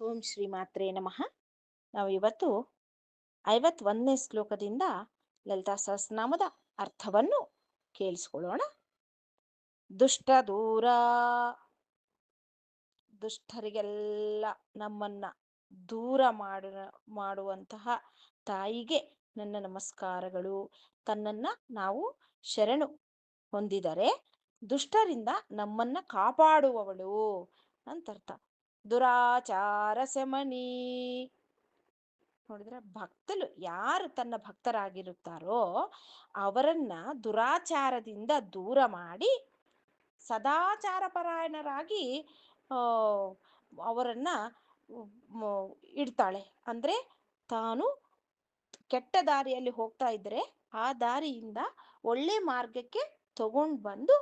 ಓಂ ಶ್ರೀ ಮಾತ್ರೇ ನಮಃ. ನಾವು ಇವತ್ತು ಐವತ್ತೊಂದನೇ ಶ್ಲೋಕದಿಂದ ಲಲಿತಾ ಸಹಸ್ರನಾಮದ ಅರ್ಥವನ್ನು ಕೇಳಿಸ್ಕೊಳ್ಳೋಣ. ದುಷ್ಟ ದೂರ. ದುಷ್ಟರಿಗೆಲ್ಲ ನಮ್ಮನ್ನ ದೂರ ಮಾಡ, ಮಾಡುವಂತಹ ತಾಯಿಗೆ ನನ್ನ ನಮಸ್ಕಾರಗಳು. ತನ್ನನ್ನ ನಾವು ಶರಣು ಹೊಂದಿದರೆ ದುಷ್ಟರಿಂದ ನಮ್ಮನ್ನ ಕಾಪಾಡುವವಳು. ಅಂತರ್ಥ. ದುರಾಚಾರ ಶಮನಿ. ನೋಡಿದ್ರೆ ಭಕ್ತಲು ಯಾರು ತನ್ನ ಭಕ್ತರಾಗಿರುತ್ತಾರೋ ಅವರನ್ನ ದುರಾಚಾರದಿಂದ ದೂರ ಮಾಡಿ ಸದಾಚಾರ ಪರಾಯಣರಾಗಿ ಅವರನ್ನ ಇಡ್ತಾಳೆ. ಅಂದ್ರೆ ತಾನು ಕೆಟ್ಟ ದಾರಿಯಲ್ಲಿ ಹೋಗ್ತಾ ಇದ್ರೆ ಆ ದಾರಿಯಿಂದ ಒಳ್ಳೆ ಮಾರ್ಗಕ್ಕೆ ತಗೊಂಡ್ ಬಂದು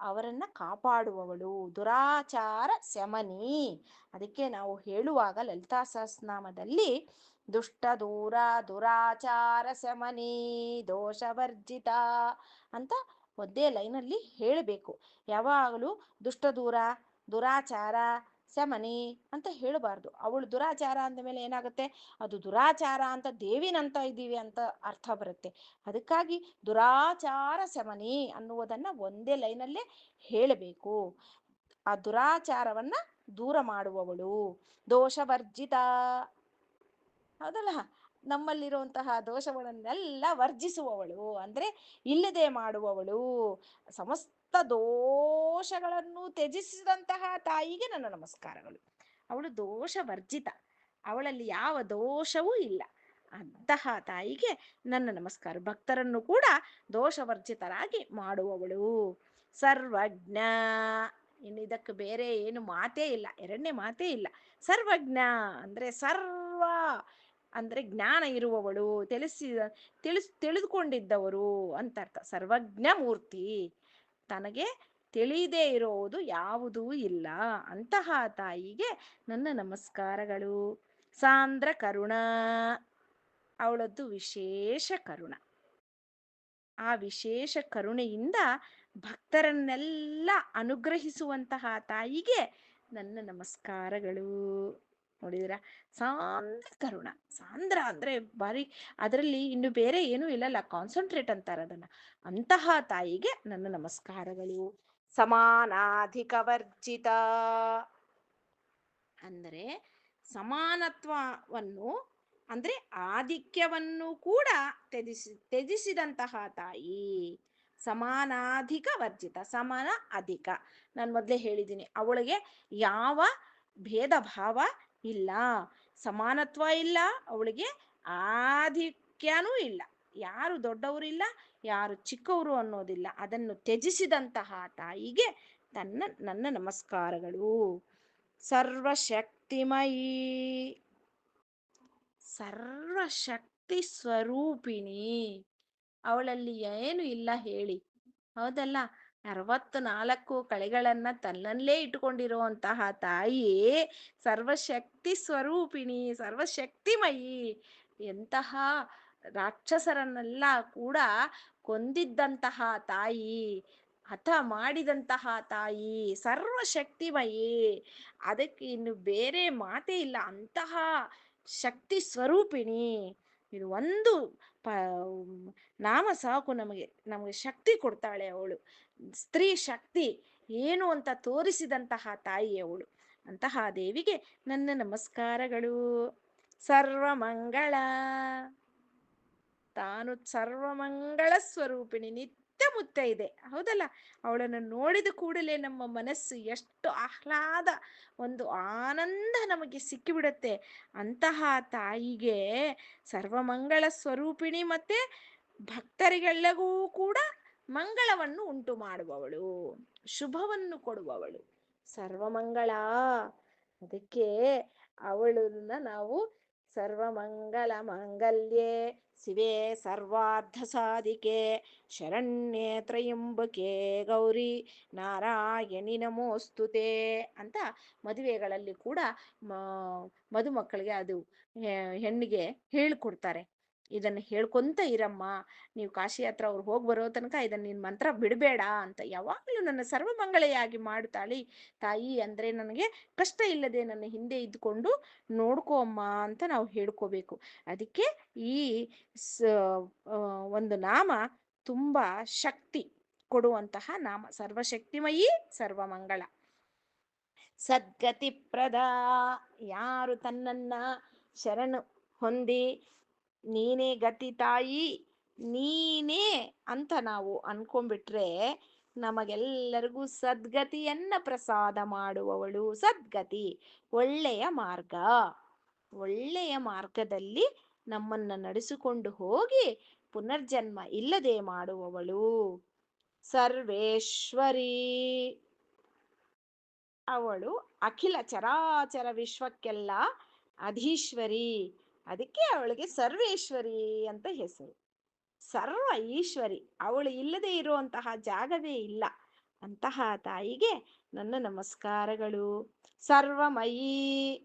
ಅವರನ್ನ ಕಾಪಾಡುವವಳು. ದುರಾಚಾರ ಶಮನಿ. ಅದಕ್ಕೆ ನಾವು ಹೇಳುವಾಗ ಲಲಿತಾ ಸಹಸ್ರನಾಮದಲ್ಲಿ ದುಷ್ಟ, ದೂರ, ದುರಾಚಾರ ಶಮನಿ ದೋಷವರ್ಜಿತ ಅಂತ ಒಂದೇ ಲೈನಲ್ಲಿ ಹೇಳಬೇಕು. ಯಾವಾಗಲೂ ದುಷ್ಟ, ದೂರ, ದುರಾಚಾರ ಶಮನಿ ಅಂತ ಹೇಳಬಾರ್ದು. ಅವಳು ದುರಾಚಾರ ಅಂದ ಮೇಲೆ ಏನಾಗುತ್ತೆ? ಅದು ದುರಾಚಾರ ಅಂತ ದೇವಿನಂತ ಇದ್ದೀವಿ ಅಂತ ಅರ್ಥ ಬರುತ್ತೆ. ಅದಕ್ಕಾಗಿ ದುರಾಚಾರ ಸಮನಿ ಅನ್ನುವುದನ್ನ ಒಂದೇ ಲೈನಲ್ಲೇ ಹೇಳಬೇಕು. ಆ ದುರಾಚಾರವನ್ನ ದೂರ ಮಾಡುವವಳು. ದೋಷವರ್ಜಿತ. ಹೌದಲ್ಲ? ನಮ್ಮಲ್ಲಿರುವಂತಹ ದೋಷಗಳನ್ನೆಲ್ಲ ವರ್ಜಿಸುವವಳು. ಅಂದ್ರೆ ಇಲ್ಲದೆ ಮಾಡುವವಳು. ಸಮಸ್ತ ದೋಷಗಳನ್ನು ತ್ಯಜಿಸಿದಂತಹ ತಾಯಿಗೆ ನನ್ನ ನಮಸ್ಕಾರಗಳು. ಅವಳು ದೋಷ ವರ್ಜಿತ ಅವಳಲ್ಲಿ ಯಾವ ದೋಷವೂ ಇಲ್ಲ. ಅಂತಹ ತಾಯಿಗೆ ನನ್ನ ನಮಸ್ಕಾರ. ಭಕ್ತರನ್ನು ಕೂಡ ದೋಷವರ್ಜಿತರಾಗಿ ಮಾಡುವವಳು. ಸರ್ವಜ್ಞ. ಇನ್ನು ಇದಕ್ಕೆ ಬೇರೆ ಏನು ಮಾತೇ ಇಲ್ಲ. ಎರಡನೇ ಮಾತೇ ಇಲ್ಲ. ಸರ್ವಜ್ಞ ಅಂದ್ರೆ ಸರ್ವ ಅಂದ್ರೆ ಜ್ಞಾನ ಇರುವವಳು. ತಿಳಿಸಿದ, ತಿಳಿಸ್, ತಿಳಿದುಕೊಂಡಿದ್ದವರು ಅಂತ ಅರ್ಥ. ಸರ್ವಜ್ಞ ಮೂರ್ತಿ. ತನಗೆ ತಿಳಿಯದೇ ಇರೋದು ಯಾವುದೂ ಇಲ್ಲ. ಅಂತಹ ತಾಯಿಗೆ ನನ್ನ ನಮಸ್ಕಾರಗಳು. ಸಾಂದ್ರ ಕರುಣ. ಅವಳದ್ದು ವಿಶೇಷ ಕರುಣ. ಆ ವಿಶೇಷ ಕರುಣೆಯಿಂದ ಭಕ್ತರನ್ನೆಲ್ಲ ಅನುಗ್ರಹಿಸುವಂತಹ ತಾಯಿಗೆ ನನ್ನ ನಮಸ್ಕಾರಗಳು. ನೋಡಿದಿರ ಸಾಂದ್ರ ಕರುಣ ಸಾಂದ್ರ ಅಂದ್ರೆ ಬಾರಿ ಅದರಲ್ಲಿ ಇನ್ನು ಬೇರೆ ಏನೂ ಇಲ್ಲಲ್ಲ ಕಾನ್ಸಂಟ್ರೇಟ್ ಅಂತಾರೆ ಅದನ್ನ. ಅಂತಹ ತಾಯಿಗೆ ನನ್ನ ನಮಸ್ಕಾರಗಳು. ಸಮಾನಾಧಿಕ ವರ್ಜಿತ ಅಂದರೆ ಸಮಾನತ್ವವನ್ನು, ಅಂದ್ರೆ ಆಧಿಕ್ಯವನ್ನು ಕೂಡ ತ್ಯಜಿಸಿ, ತ್ಯಜಿಸಿದಂತಹ ತಾಯಿ. ಸಮಾನಾಧಿಕ. ವರ್ಜಿತ ಸಮಾನ ಅಧಿಕ ನಾನು ಮೊದಲೇ ಹೇಳಿದ್ದೀನಿ, ಅವಳಿಗೆ ಯಾವ ಭೇದ ಭಾವ ಇಲ್ಲ, ಸಮಾನತ್ವ ಇಲ್ಲ, ಅವಳಿಗೆ ಆಧಿಕ್ಯನೂ ಇಲ್ಲ. ಯಾರು ದೊಡ್ಡವರು ಯಾರು ಚಿಕ್ಕವರು ಅನ್ನೋದಿಲ್ಲ. ಅದನ್ನು ತ್ಯಜಿಸಿದಂತಹ ತಾಯಿಗೆ ತನ್ನ, ನನ್ನ ನಮಸ್ಕಾರಗಳು. ಸರ್ವಶಕ್ತಿಮಯಿ. ಸರ್ವಶಕ್ತಿ ಸ್ವರೂಪಿಣಿ. ಅವಳಲ್ಲಿ ಏನು ಇಲ್ಲ ಹೇಳಿ. ಹೌದಲ್ಲ? ಅರವತ್ತು ನಾಲ್ಕು ಕಳೆಗಳನ್ನ ತನ್ನಲ್ಲೇ ಇಟ್ಟುಕೊಂಡಿರುವಂತಹ ತಾಯಿ ಸರ್ವಶಕ್ತಿ ಸ್ವರೂಪಿಣಿ, ಸರ್ವಶಕ್ತಿಮಯಿ. ಎಂತಹ ರಾಕ್ಷಸರನ್ನೆಲ್ಲ ಕೂಡ ಕೊಂದಿದ್ದಂತಹ ತಾಯಿ, ಹಠ ಮಾಡಿದಂತಹ ತಾಯಿ ಸರ್ವಶಕ್ತಿಮಯಿ. ಅದಕ್ಕೆ ಇನ್ನು ಬೇರೆ ಮಾತೇ ಇಲ್ಲ. ಅಂತಹ ಶಕ್ತಿ ಸ್ವರೂಪಿಣಿ. ಇದು ಒಂದು ಪ, ನಾಮ ಸಾಕು ನಮಗೆ. ನಮಗೆ ಶಕ್ತಿ ಕೊಡ್ತಾಳೆ ಅವಳು. ಸ್ತ್ರೀ ಶಕ್ತಿ ಏನು ಅಂತ ತೋರಿಸಿದಂತಹ ತಾಯಿ ಅವಳು. ಅಂತಹ ದೇವಿಗೆ ನನ್ನ ನಮಸ್ಕಾರಗಳು. ಸರ್ವಮಂಗಳ ತಾನು ಸರ್ವಮಂಗಳ ಸ್ವರೂಪಿಣಿ. ನಿತ್ಯ ಮುತ್ತ ಇದೆ. ಹೌದಲ್ಲ? ಅವಳನ್ನು ನೋಡಿದ ಕೂಡಲೇ ನಮ್ಮ ಮನಸ್ಸು ಎಷ್ಟು ಆಹ್ಲಾದ, ಒಂದು ಆನಂದ ನಮಗೆ ಸಿಕ್ಕಿಬಿಡುತ್ತೆ. ಅಂತಹ ತಾಯಿಗೆ ಸರ್ವಮಂಗಳ ಸ್ವರೂಪಿಣಿ ಮತ್ತೆ ಭಕ್ತರಿಗೆಲ್ಲಗೂ ಕೂಡ ಮಂಗಳವನ್ನು ಉಂಟು ಮಾಡುವವಳು, ಶುಭವನ್ನು ಕೊಡುವವಳು. ಸರ್ವಮಂಗಳ ಅದಕ್ಕೆ ಅವಳನ್ನ ನಾವು ಸರ್ವಮಂಗಳ ಮಾಂಗಲ್ಯೆ, ಶಿವೆ ಸರ್ವಾರ್ಧ ಸಾಧಿಕೆ, ಶರಣ್ಯೆ ತ್ರಯಂಬಕೆ ಗೌರಿ, ನಾರಾಯಣಿ ನಮೋಸ್ತುತೆ ಅಂತ ಮದುವೆಗಳಲ್ಲಿ ಕೂಡ ಮದುಮಕ್ಕಳಿಗೆ ಅದು ಹೆಣ್ಣಿಗೆ ಹೇಳಿಕೊಡ್ತಾರೆ. ಇದನ್ನು ಹೇಳ್ಕೊಂತ ಇರಮ್ಮ, ನೀವು ಕಾಶಿ ಹತ್ರ ಅವ್ರು ಹೋಗಿ ಬರೋ ತನಕ ಇದನ್ನ ನಿನ್ನ ಮಂತ್ರ ಬಿಡಬೇಡ ಅಂತ ಯಾವಾಗಲೂ ನನ್ನ ಸರ್ವಮಂಗಳೆಯಾಗಿ ಮಾಡುತ್ತಾಳಿ ತಾಯಿ ಅಂದರೆ ನನಗೆ ಕಷ್ಟ ಇಲ್ಲದೆ ನನ್ನ ಹಿಂದೆ ಇದ್ಕೊಂಡು ನೋಡ್ಕೋ ಅಮ್ಮ ಅಂತ ನಾವು ಹೇಳ್ಕೋಬೇಕು. ಅದಕ್ಕೆ ಈ ಒಂದು ನಾಮ ತುಂಬ ಶಕ್ತಿ ಕೊಡುವಂತಹ ನಾಮ. ಸರ್ವಶಕ್ತಿಮಯಿ, ಸರ್ವಮಂಗಳ. ಸದ್ಗತಿ ಪ್ರದ, ಯಾರು ತನ್ನನ್ನ ಶರಣು ಹೊಂದಿ ನೀನೇ ಗತಿ ತಾಯಿ, ನೀನೇ ಅಂತ ನಾವು ಅನ್ಕೊಂಡ್ಬಿಟ್ರೆ ನಮಗೆಲ್ಲರಿಗೂ ಸದ್ಗತಿಯನ್ನ ಪ್ರಸಾದ ಮಾಡುವವಳು ಸದ್ಗತಿ. ಒಳ್ಳೆಯ ಮಾರ್ಗ. ಒಳ್ಳೆಯ ಮಾರ್ಗದಲ್ಲಿ ನಮ್ಮನ್ನ ನಡೆಸಿಕೊಂಡು ಹೋಗಿ ಪುನರ್ಜನ್ಮ ಇಲ್ಲದೆ ಮಾಡುವವಳು ಸರ್ವೇಶ್ವರಿ. ಅವಳು ಅಖಿಲ ಚರಾಚರ ವಿಶ್ವಕ್ಕೆಲ್ಲ ಅಧೀಶ್ವರಿ. ಅದಕ್ಕೆ ಅವಳಿಗೆ ಸರ್ವೇಶ್ವರಿ ಅಂತ ಹೆಸರು. ಸರ್ವ ಈಶ್ವರಿ, ಅವಳು ಇಲ್ಲದೆ ಇರುವಂತಹ ಜಾಗವೇ ಇಲ್ಲ. ಅಂತಹ ತಾಯಿಗೆ ನನ್ನ ನಮಸ್ಕಾರಗಳು. ಸರ್ವಮಯಿ.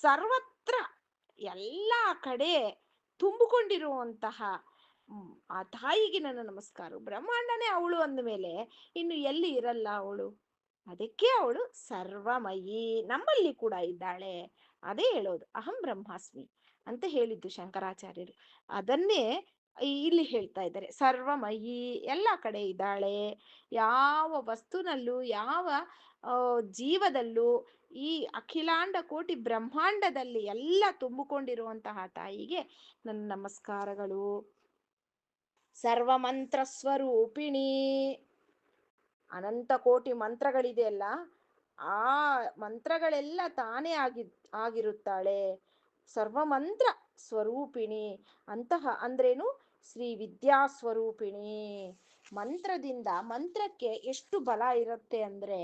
ಸರ್ವತ್ರ ಎಲ್ಲ ಕಡೆ ತುಂಬಿಕೊಂಡಿರುವಂತಹ ಆ ತಾಯಿಗೆ ನನ್ನ ನಮಸ್ಕಾರ. ಬ್ರಹ್ಮಾಂಡನೇ ಅವಳು ಅಂದಮೇಲೆ ಇನ್ನು ಎಲ್ಲಿ ಇರಲ್ಲ ಅವಳು? ಅದಕ್ಕೆ ಅವಳು ಸರ್ವಮಯಿ. ನಮ್ಮಲ್ಲಿ ಕೂಡ ಇದ್ದಾಳೆ. ಅದೇ ಹೇಳೋದು, ಅಹಂ ಬ್ರಹ್ಮಾಸ್ಮಿ ಅಂತ ಹೇಳಿದ್ದು ಶಂಕರಾಚಾರ್ಯರು. ಅದನ್ನೇ ಇಲ್ಲಿ ಹೇಳ್ತಾ ಇದ್ದಾರೆ. ಸರ್ವಮಯಿ, ಎಲ್ಲ ಕಡೆ ಇದ್ದಾಳೆ. ಯಾವ ವಸ್ತುನಲ್ಲೂ, ಯಾವ ಜೀವದಲ್ಲೂ ಈ ಅಖಿಲಾಂಡ ಕೋಟಿ ಬ್ರಹ್ಮಾಂಡದಲ್ಲಿ ಎಲ್ಲ ತುಂಬಿಕೊಂಡಿರುವಂತಹ ತಾಯಿಗೆ ನನ್ನ ನಮಸ್ಕಾರಗಳು. ಸರ್ವಮಂತ್ರ ಸ್ವರೂಪಿಣಿ ಅನಂತ ಕೋಟಿ ಮಂತ್ರಗಳಿದೆಯಲ್ಲ ಆ ಮಂತ್ರಗಳೆಲ್ಲ ತಾನೇ ಆಗಿ, ಆಗಿರುತ್ತಾಳೆ. ಸರ್ವಮಂತ್ರ ಸ್ವರೂಪಿಣಿ. ಅಂತಹ ಅಂದ್ರೇನು? ಶ್ರೀ ವಿದ್ಯಾ ಸ್ವರೂಪಿಣಿ ಮಂತ್ರದಿಂದ ಮಂತ್ರಕ್ಕೆ ಎಷ್ಟು ಬಲ ಇರುತ್ತೆ ಅಂದ್ರೆ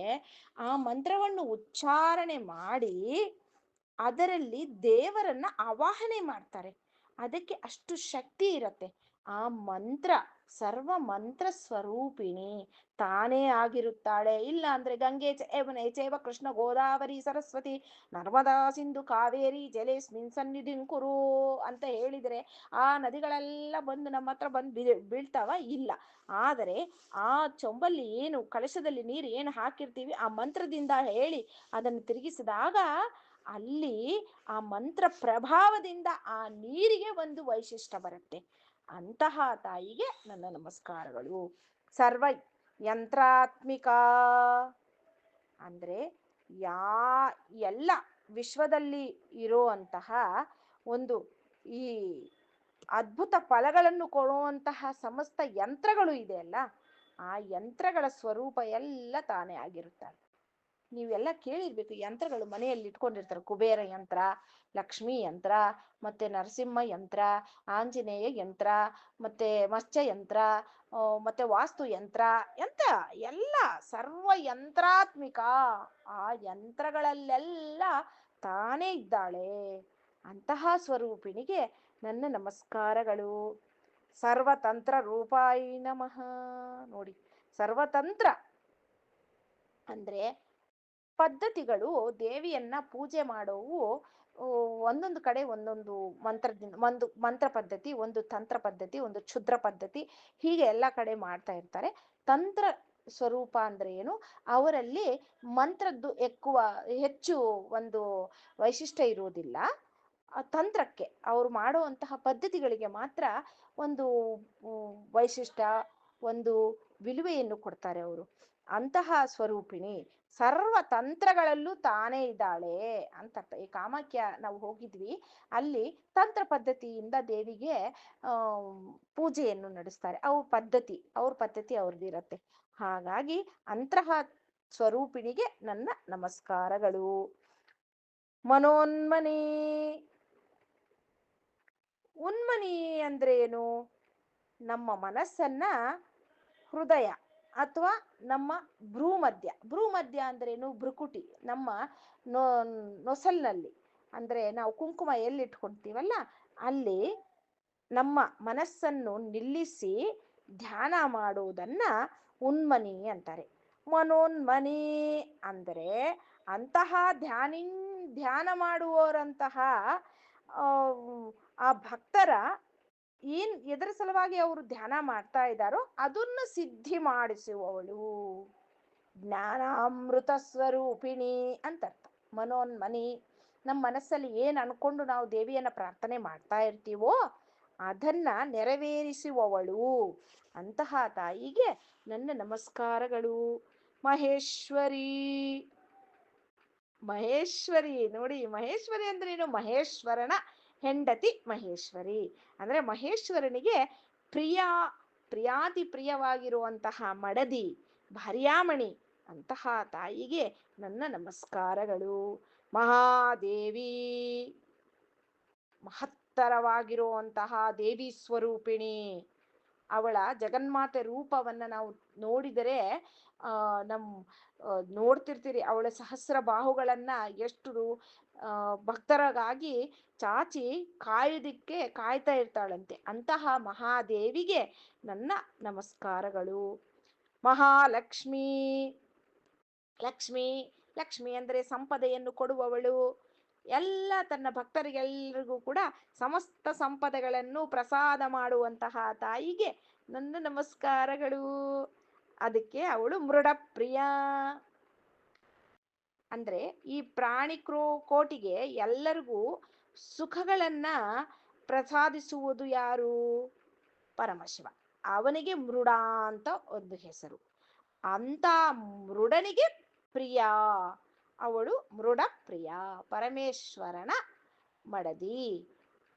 ಆ ಮಂತ್ರವನ್ನು ಉಚ್ಚಾರಣೆ ಮಾಡಿ ಅದರಲ್ಲಿ ದೇವರನ್ನ ಆವಾಹನೆ ಮಾಡ್ತಾರೆ. ಅದಕ್ಕೆ ಅಷ್ಟು ಶಕ್ತಿ ಇರತ್ತೆ. ಆ ಮಂತ್ರ ಸರ್ವ ಮಂತ್ರ ಸ್ವರೂಪಿಣಿ ತಾನೇ ಆಗಿರುತ್ತಾಳೆ. ಇಲ್ಲ ಅಂದ್ರೆ ಗಂಗೆ ಚೈವ ಕೃಷ್ಣ ಗೋದಾವರಿ ಸರಸ್ವತಿ ನರ್ಮದಾ ಸಿಂಧು ಕಾವೇರಿ ಜಲೇಸ್ಮಿನ್ ಸನ್ನಿಧಿಂಕುರು ಅಂತ ಹೇಳಿದರೆ ಆ ನದಿಗಳೆಲ್ಲ ಬಂದು ನಮ್ಮ ಹತ್ರ ಬಂದು ಬೀಳ್ ಬೀಳ್ತಾವ? ಇಲ್ಲ. ಆದರೆ ಆ ಚೊಂಬಲ್ಲಿ ಏನು ಕಳಶದಲ್ಲಿ ನೀರು ಏನು ಹಾಕಿರ್ತೀವಿ ಆ ಮಂತ್ರದಿಂದ ಹೇಳಿ ಅದನ್ನು ತಿರುಗಿಸಿದಾಗ ಅಲ್ಲಿ ಆ ಮಂತ್ರ ಪ್ರಭಾವದಿಂದ ಆ ನೀರಿಗೆ ಒಂದು ವೈಶಿಷ್ಟ್ಯ ಬರುತ್ತೆ. ಅಂತಹ ತಾಯಿಗೆ ನನ್ನ ನಮಸ್ಕಾರಗಳು. ಸರ್ವ ಯಂತ್ರಾತ್ಮಿಕ. ಅಂದರೆ ಯಾ, ಎಲ್ಲ ವಿಶ್ವದಲ್ಲಿ ಇರುವಂತಹ ಒಂದು ಈ ಅದ್ಭುತ ಫಲಗಳನ್ನು ಕೊಡುವಂತಹ ಸಮಸ್ತ ಯಂತ್ರಗಳು ಇದೆಯಲ್ಲ ಆ ಯಂತ್ರಗಳ ಸ್ವರೂಪ ಎಲ್ಲ ತಾನೇ ಆಗಿರುತ್ತಾಳೆ ನೀವೆಲ್ಲ ಕೇಳಿರ್ಬೇಕು ಯಂತ್ರಗಳು ಮನೆಯಲ್ಲಿ ಇಟ್ಕೊಂಡಿರ್ತಾರೆ. ಕುಬೇರ ಯಂತ್ರ, ಲಕ್ಷ್ಮಿ ಯಂತ್ರ, ಮತ್ತೆ ನರಸಿಂಹ ಯಂತ್ರ, ಆಂಜನೇಯ ಯಂತ್ರ, ಮತ್ತೆ ಮತ್ಸ್ಯ ಯಂತ್ರ ಮತ್ತೆ ವಾಸ್ತು ಯಂತ್ರ, ಎಂತ ಎಲ್ಲ ಸರ್ವ ಯಂತ್ರಾತ್ಮಿಕ ಆ ಯಂತ್ರಗಳಲ್ಲೆಲ್ಲ ತಾನೇ ಇದ್ದಾಳೆ. ಅಂತಹ ಸ್ವರೂಪಿಣಿಗೆ ನನ್ನ ನಮಸ್ಕಾರಗಳು. ಸರ್ವತಂತ್ರ ರೂಪಾಯಿ ನಮಃ. ನೋಡಿ, ಸರ್ವತಂತ್ರ ಅಂದ್ರೆ ಪದ್ಧತಿಗಳು ದೇವಿಯನ್ನ ಪೂಜೆ ಮಾಡೋವು ಒಂದೊಂದು ಕಡೆ ಒಂದೊಂದು ಮಂತ್ರದಿಂದ, ಒಂದು ಮಂತ್ರ ಪದ್ಧತಿ, ಒಂದು ತಂತ್ರ ಪದ್ಧತಿ, ಒಂದು ಕ್ಷುದ್ರ ಪದ್ಧತಿ ಹೀಗೆ ಎಲ್ಲಾ ಕಡೆ ಮಾಡ್ತಾ ಇರ್ತಾರೆ. ತಂತ್ರ ಸ್ವರೂಪ ಅಂದ್ರೆ ಏನು? ಅವರಲ್ಲಿ ಮಂತ್ರದ್ದು ಎಕ್ಕುವ, ಹೆಚ್ಚು ಒಂದು ವೈಶಿಷ್ಟ್ಯ ಇರುವುದಿಲ್ಲ. ತಂತ್ರಕ್ಕೆ ಅವರು ಮಾಡುವಂತಹ ಪದ್ಧತಿಗಳಿಗೆ ಮಾತ್ರ ಒಂದು ವೈಶಿಷ್ಟ್ಯ, ಒಂದು ವಿಲುವೆಯನ್ನು ಕೊಡ್ತಾರೆ ಅವರು. ಅಂತಹ ಸ್ವರೂಪಿಣಿ ಸರ್ವ ತಂತ್ರಗಳಲ್ಲೂ ತಾನೇ ಇದ್ದಾಳೆ ಅಂತ. ಈ ಕಾಮಾಖ್ಯ ನಾವು ಹೋಗಿದ್ವಿ, ಅಲ್ಲಿ ತಂತ್ರ ಪದ್ಧತಿಯಿಂದ ದೇವಿಗೆ ಪೂಜೆಯನ್ನು ನಡೆಸ್ತಾರೆ. ಅವ್ರ ಪದ್ಧತಿ ಅವ್ರ ಪದ್ಧತಿ ಅವ್ರದ್ದಿರತ್ತೆ. ಹಾಗಾಗಿ ಅಂತಹ ಸ್ವರೂಪಿಣಿಗೆ ನನ್ನ ನಮಸ್ಕಾರಗಳು. ಮನೋನ್ಮನಿ. ಉನ್ಮನಿ ಅಂದ್ರೆ ಏನು? ನಮ್ಮ ಮನಸ್ಸನ್ನ ಹೃದಯ. ಅಥವಾ ನಮ್ಮ ಭ್ರೂಮಧ್ಯ. ಭ್ರೂಮಧ್ಯ ಅಂದ್ರೇನು? ಭ್ರುಕುಟಿ. ನಮ್ಮ ನೊ, ನೊಸಲ್ನಲ್ಲಿ. ಅಂದ್ರೆ ನಾವು ಕುಂಕುಮ ಎಲ್ಲಿಟ್ಕೊಳ್ತೀವಲ್ಲ ಅಲ್ಲಿ ನಮ್ಮ ಮನಸ್ಸನ್ನು ನಿಲ್ಲಿಸಿ ಧ್ಯಾನ ಮಾಡುವುದನ್ನ ಉನ್ಮನಿ ಅಂತಾರೆ. ಮನೋನ್ಮನಿ ಅಂದರೆ ಅಂತಹ ಧ್ಯಾನಿನ್, ಧ್ಯಾನ ಮಾಡುವವರಂತಹ ಆ ಭಕ್ತರ ಏನ್ ಎದರ ಸಲುವಾಗಿ ಅವರು ಧ್ಯಾನ ಮಾಡ್ತಾ ಇದ್ದಾರೋ ಅದನ್ನ ಸಿದ್ಧಿ ಮಾಡಿಸುವವಳು. ಜ್ಞಾನಾಮೃತ ಸ್ವರೂಪಿಣಿ ಅಂತ ಅರ್ಥ ಮನೋನ್ಮನಿ. ನಮ್ಮ ಮನಸ್ಸಲ್ಲಿ ಏನ್ ಅನ್ಕೊಂಡು ನಾವು ದೇವಿಯನ್ನ ಪ್ರಾರ್ಥನೆ ಮಾಡ್ತಾ ಇರ್ತೀವೋ ಅದನ್ನ ನೆರವೇರಿಸುವವಳು. ಅಂತಹ ತಾಯಿಗೆ ನನ್ನ ನಮಸ್ಕಾರಗಳು. ಮಹೇಶ್ವರಿ. ಮಹೇಶ್ವರಿ. ನೋಡಿ ಮಹೇಶ್ವರಿ ಅಂದ್ರೆ ಏನು? ಮಹೇಶ್ವರನ ಹೆಂಡತಿ ಮಹೇಶ್ವರಿ. ಅಂದ್ರೆ ಮಹೇಶ್ವರನಿಗೆ ಪ್ರಿಯ ಪ್ರಿಯಾತಿ ಪ್ರಿಯವಾಗಿರುವಂತಹ ಮಡದಿ ಭಾರ್ಯಾಮಣಿ ಅಂತಹ ತಾಯಿಗೆ ನನ್ನ ನಮಸ್ಕಾರಗಳು. ಮಹಾದೇವಿ. ಮಹತ್ತರವಾಗಿರುವಂತಹ ದೇವಿ ಸ್ವರೂಪಿಣಿ. ಅವಳ ಜಗನ್ಮಾತೆ ರೂಪವನ್ನ ನಾವು ನೋಡಿದರೆ ನಮ್ ನೋಡ್ತಿರ್ತೀರಿ ಅವಳ ಸಹಸ್ರ ಬಾಹುಗಳನ್ನ ಎಷ್ಟು ಭಕ್ತರಿಗಾಗಿ ಚಾಚಿ ಕಾಯುವುದಕ್ಕೆ ಕಾಯ್ತಾ ಇರ್ತಾಳಂತೆ. ಅಂತಹ ಮಹಾದೇವಿಗೆ ನನ್ನ ನಮಸ್ಕಾರಗಳು. ಮಹಾಲಕ್ಷ್ಮಿ, ಲಕ್ಷ್ಮಿ ಲಕ್ಷ್ಮಿ ಅಂದರೆ ಸಂಪದೆಯನ್ನು ಕೊಡುವವಳು. ಎಲ್ಲ ತನ್ನ ಭಕ್ತರಿಗೆಲ್ಲರಿಗೂ ಕೂಡ ಸಮಸ್ತ ಸಂಪದೆಗಳನ್ನು ಪ್ರಸಾದ ಮಾಡುವಂತಹ ತಾಯಿಗೆ ನನ್ನ ನಮಸ್ಕಾರಗಳು. ಅದಕ್ಕೆ ಅವಳು ಮೃಡಪ್ರಿಯ. ಅಂದ್ರೆ ಈ ಪ್ರಾಣಿ ಕ್ರೋ, ಕೋಟಿಗೆ ಎಲ್ಲರಿಗೂ ಸುಖಗಳನ್ನ ಪ್ರಸಾದಿಸುವುದು ಯಾರು? ಪರಮಶಿವ. ಅವನಿಗೆ ಮೃಡ ಅಂತ ಒಂದು ಹೆಸರು. ಅಂತ ಮೃಡನಿಗೆ ಪ್ರಿಯ. ಅವಳು ಮೃಡ ಪ್ರಿಯ. ಪರಮೇಶ್ವರನ ಮಡದಿ.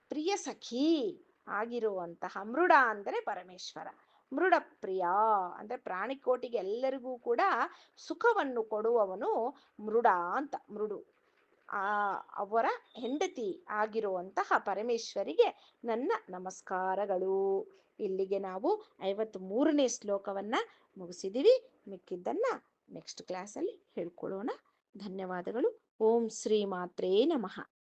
ಪ್ರಿಯ ಸಖಿ ಆಗಿರುವಂತಹ ಮೃಡ ಅಂದರೆ ಪರಮೇಶ್ವರ. ಮೃಡ ಪ್ರಿಯ ಅಂದ್ರೆ ಪ್ರಾಣಿಕೋಟಿಗೆ ಎಲ್ಲರಿಗೂ ಕೂಡ ಸುಖವನ್ನು ಕೊಡುವವನು ಮೃಡ ಅಂತ, ಮೃಡು. ಆ ಅವರ ಹೆಂಡತಿ ಆಗಿರುವಂತಹ ಪರಮೇಶ್ವರಿಗೆ ನನ್ನ ನಮಸ್ಕಾರಗಳು. ಇಲ್ಲಿಗೆ ನಾವು ಐವತ್ ಮೂರನೇ ಶ್ಲೋಕವನ್ನ ಮುಗಿಸಿದೀವಿ. ಮಿಕ್ಕಿದ್ದನ್ನ ನೆಕ್ಸ್ಟ್ ಕ್ಲಾಸಲ್ಲಿ ಹೇಳ್ಕೊಳ್ಳೋಣ. ಧನ್ಯವಾದಗಳು. ಓಂ ಶ್ರೀ ಮಾತ್ರೇ ನಮಃ.